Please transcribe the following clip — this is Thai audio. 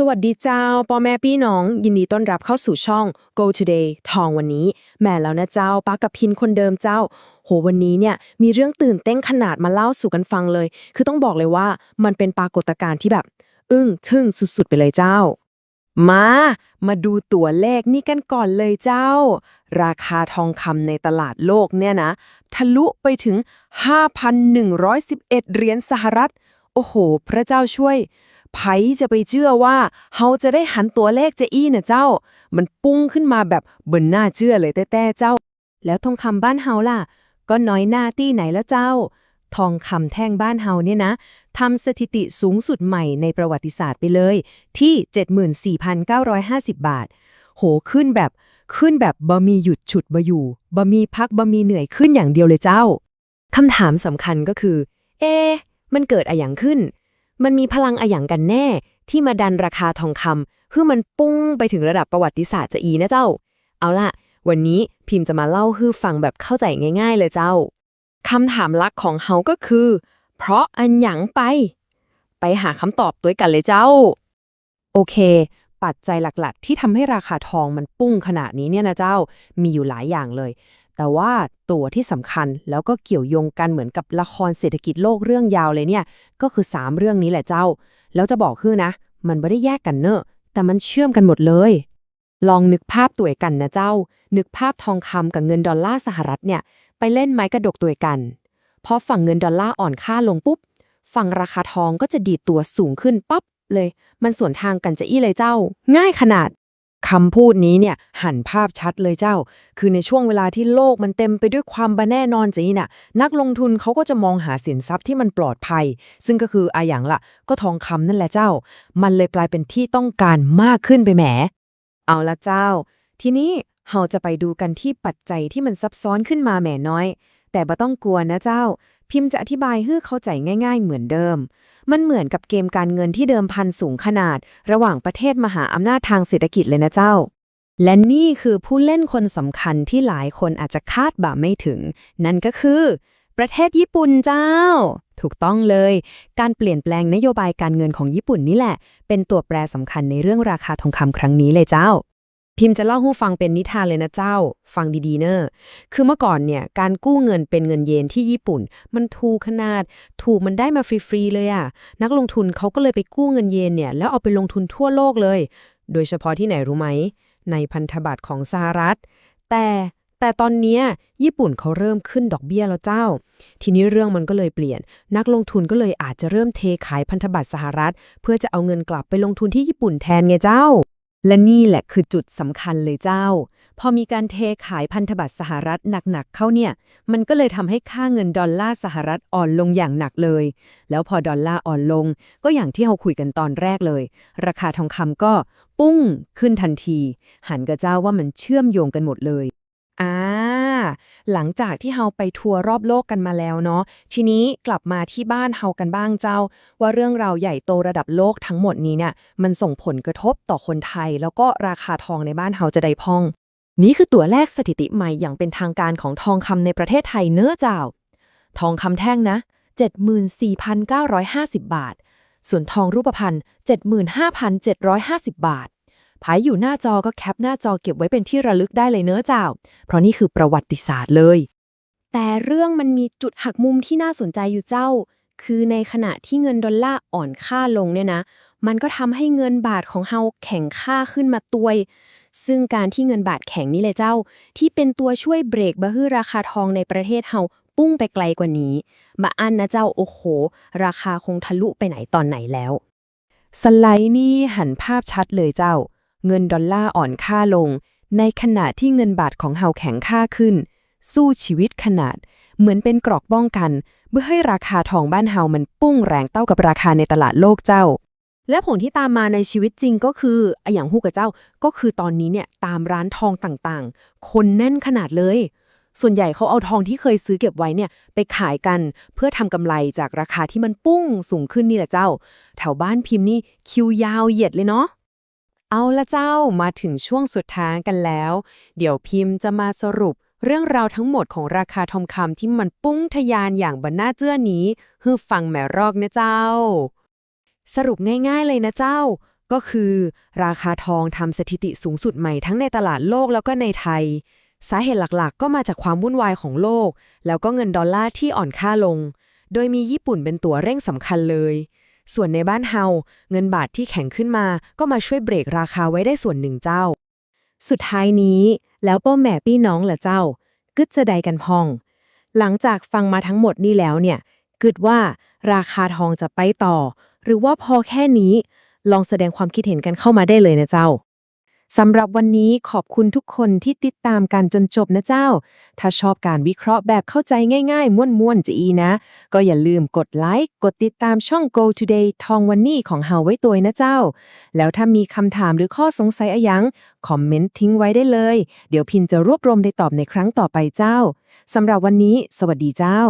สวัสดีเจ้าพ่อแม่พี่น้อง ยินดีต้อนรับเข้าสู่ช่อง Go Today ทองวันนี้ แม่แล้วนะเจ้าป้ากับพินคนเดิมเจ้า โหวันนี้เนี่ยมีเรื่องตื่นเต้นขนาดมาเล่าสู่กันฟังเลย คือต้องบอกเลยว่ามันเป็นปรากฏการณ์ที่แบบ อึ้งทึ่งสุดๆ ไปเลยเจ้า มา มาดูตัวเลขนี่กันก่อนเลยเจ้า ราคาทองคำในตลาดโลกเนี่ยนะ ทะลุไปถึง 5,111เหรียญสหรัฐ โอ้โห พระเจ้าช่วย ไผจะไปเชื่อว่าเฮาจะได้หันตัวเลขจะอี้นะเจ้า มันปุ้งขึ้นมาแบบเบิ่นหน้าเชื่อเลยแต่แต่เจ้า แล้วทองคำบ้านเฮาล่ะ ก็น้อยหน้าตี้ไหนแล้วเจ้า ทองคำแท่งบ้านเฮาเนี่ยนะทำสถิติสูงสุดใหม่ในประวัติศาสตร์ไปเลย ที่ 74,950 บาท โหขึ้นแบบขึ้นแบบบะมีหยุดฉุดบะอยู่บะมีพักบะมีเหนื่อยขึ้นอย่างเดียวเลยเจ้าคำถามสำคัญก็คือ เอะมันเกิดอะหยังขึ้น มันมีพลังอะหยังกันแน่ ที่มาดันราคาทองคำคือมันปุ้งไปถึงระดับประวัติศาสตร์จะอีนะเจ้า เอาล่ะ วันนี้พิมพ์จะมาเล่าให้ฟังแบบเข้าใจง่าย ๆ เลยเจ้าคำถามหลักของเฮาก็คือ เพราะอันหยังไป ไปหาคำตอบด้วยกันเลยเจ้า โอเค ปัจจัยหลักๆ ที่ทำให้ราคาทองมันปุ้งขนาดนี้เนี่ยนะเจ้า มีอยู่หลายอย่างเลย แต่ว่าตัวที่สำคัญแล้วก็เกี่ยวโยงกันเหมือนกับละครเศรษฐกิจโลกเรื่องยาวเลยเนี่ย ก็คือ 3 เรื่องนี้แหละเจ้า แล้วจะบอกคือนะ มันไม่ได้แยกกันเนอะแต่มันเชื่อมกันหมดเลย ลองนึกภาพตัวกันนะเจ้า นึกภาพทองคำกับเงินดอลลาร์สหรัฐเนี่ย ไปเล่นไม้กระดกตัวกันพอฝั่งเงินดอลลาร์อ่อนค่าลงปุ๊บ ฝั่งราคาทองก็จะดีดตัวสูงขึ้นปั๊บเลย มันสวนทางกันจะอี้เลยเจ้า ง่ายขนาด คำพูดนี้เนี่ยหันภาพชัดเลยเจ้า คือในช่วงเวลาที่โลกมันเต็มไปด้วยความบาแน่นอนจีน่ะ นักลงทุนเขาก็จะมองหาสินทรัพย์ที่มันปลอดภัย ซึ่งก็คืออะอย่างละก็ทองคำนั่นแหละเจ้า มันเลยกลายเป็นที่ต้องการมากขึ้นไปแหม เอาละเจ้า ทีนี้เราจะไปดูกันที่ปัจจัยที่มันซับซ้อนขึ้นมาแหมน้อย แต่บ่ต้องกลัวนะเจ้า พิมพ์จะอธิบายให้เข้าใจง่าย ๆ เหมือนเดิม มันเหมือนกับเกมการเงินที่เดิมพันสูงขนาด ระหว่างประเทศมหาอำนาจทางเศรษฐกิจเลยนะเจ้า และนี่คือผู้เล่นคนสำคัญที่หลายคนอาจจะคาดบ่าไม่ถึง นั่นก็คือ ประเทศญี่ปุ่นเจ้า ถูกต้องเลย การเปลี่ยนแปลงนโยบายการเงินของญี่ปุ่นนี่แหละ เป็นตัวแปรสำคัญในเรื่องราคาทองคำครั้งนี้เลยเจ้า พิมพ์จะเล่าให้ฟังเป็นนิทานเลยนะเจ้า ฟังดีๆเนอะคือเมื่อก่อนเนี่ย การกู้เงินเป็นเงินเยนที่ญี่ปุ่น มันถูกขนาด ถูกมันได้มาฟรีๆเลยอะนักลงทุนเขาก็เลยไปกู้เงินเยนเนี่ย แล้วเอาไปลงทุนทั่วโลกเลย โดยเฉพาะที่ไหนรู้ไหม ในพันธบัตรของสหรัฐ แต่แต่ตอนนี้ญี่ปุ่นเขาเริ่มขึ้นดอกเบี้ยแล้วเจ้า ทีนี้เรื่องมันก็เลยเปลี่ยน นักลงทุนก็เลยอาจจะเริ่มเทขายพันธบัตรสหรัฐ เพื่อจะเอาเงินกลับไปลงทุนที่ญี่ปุ่นแทนไงเจ้า และนี่แหละคือจุดสำคัญเลยเจ้า พอมีการเทขายพันธบัตรสหรัฐหนักๆเข้าเนี่ย มันก็เลยทำให้ค่าเงินดอลลาร์สหรัฐอ่อนลงอย่างหนักเลย แล้วพอดอลลาร์อ่อนลง ก็อย่างที่เราคุยกันตอนแรกเลย ราคาทองคำก็ปุ้งขึ้นทันที หันกระเจ้าว่ามันเชื่อมโยงกันหมดเลยอ่า หลังจากที่เฮาไปทัวร์รอบโลกกันมาแล้วเนาะ ทีนี้กลับมาที่บ้านเฮากันบ้างเจ้า ว่าเรื่องราวใหญ่โตระดับโลกทั้งหมดนี้เนี่ย มันส่งผลกระทบต่อคนไทย แล้วก็ราคาทองในบ้านเฮาจะได้พอง นี่คือตัวแรกสถิติใหม่อย่างเป็นทางการของทองคำในประเทศไทยเนื้อเจ้า ทองคำแท่งนะ 74,950 บาท ส่วนทองรูปพรรณ75,750 บาท ภายอยู่หน้าจอก็แคปหน้าจอเก็บไว้เป็นที่ระลึกได้เลยเนื้อะเจ้า เพราะนี่คือประวัติศาสตร์เลย แต่เรื่องมันมีจุดหักมุมที่น่าสนใจอยู่เจ้า คือในขณะที่เงินดอลลาร์อ่อนค่าลงเนี่ยนะ มันก็ทำให้เงินบาทของเฮาแข็งค่าขึ้นมาตัวย ซึ่งการที่เงินบาทแข็งนี่แหละเจ้า ที่เป็นตัวช่วยเบรกบะฮือราคาทองในประเทศเฮาปุ้งไปไกลกว่านี้บะอันนะเจ้าโอ้โห ราคาคงทะลุไปไหนตอนไหนแล้ว สไลด์นี่หันภาพชัดเลยเจ้า เงินดอลลาร์อ่อนค่าลง ในขณะที่เงินบาทของเฮาแข็งค่าขึ้น สู้ชีวิตขนาด เหมือนเป็นกรอกป้องกันเพื่อให้ราคาทองบ้านเฮามันปุ้งแรงเต้ากับราคาในตลาดโลกเจ้า และผลที่ตามมาในชีวิตจริงก็คือออย่างฮู้กับเจ้าก็คือตอนนี้เนี่ยตามร้านทองต่างๆ คนแน่นขนาดเลย ส่วนใหญ่เขาเอาทองที่เคยซื้อเก็บไว้เนี่ยไปขายกันเพื่อทำกำไรจากราคาที่มันปุ้งสูงขึ้นนี่แหละเจ้า แถวบ้านพิมพ์นี่คิวยาวเหยียดเลยเนาะ เอาละเจ้ามาถึงช่วงสุดท้ายกันแล้ว เดี๋ยวพิมพ์จะมาสรุป เรื่องราวทั้งหมดของราคาทองคำที่มันปุ้งทะยานอย่างบรรณาเจื้อนี้ฮือฟังแหม่รอกนะเจ้า สรุปง่ายๆเลยนะเจ้า ก็คือ ราคาทองทำสถิติสูงสุดใหม่ทั้งในตลาดโลกแล้วก็ในไทย สาเหตุหลักๆ ก็มาจากความวุ่นวายของโลก แล้วก็เงินดอลลาร์ที่อ่อนค่าลง โดยมีญี่ปุ่นเป็นตัวเร่งสำคัญเลย ส่วนในบ้านเฮาเงินบาทที่แข็งขึ้นมา ก็มาช่วยเบรกราคาไว้ได้ส่วนหนึ่งเจ้า สุดท้ายนี้แล้วป้อแม่พี่น้องเหรอเจ้ากึดจะใดกันพอง หลังจากฟังมาทั้งหมดนี่แล้วเนี่ยกึดว่าราคาทองจะไปต่อ หรือว่าพอแค่นี้ ลองแสดงความคิดเห็นกันเข้ามาได้เลยนะเจ้า สำหรับวันนี้ขอบคุณทุกคนที่ติดตามกันจนจบนะเจ้า ถ้าชอบการวิเคราะห์แบบเข้าใจง่ายๆ ม่วนๆจะอีนะ ก็อย่าลืมกดไลค์ กดติดตามช่อง Go Today ทองวันนี้ของเฮาไว้ตัวนะเจ้า แล้วถ้ามีคำถามหรือข้อสงสัยอะยัง คอมเมนต์ทิ้งไว้ได้เลย เดี๋ยวพินจะรวบรวมได้ตอบในครั้งต่อไปเจ้า สำหรับวันนี้ สวัสดีเจ้า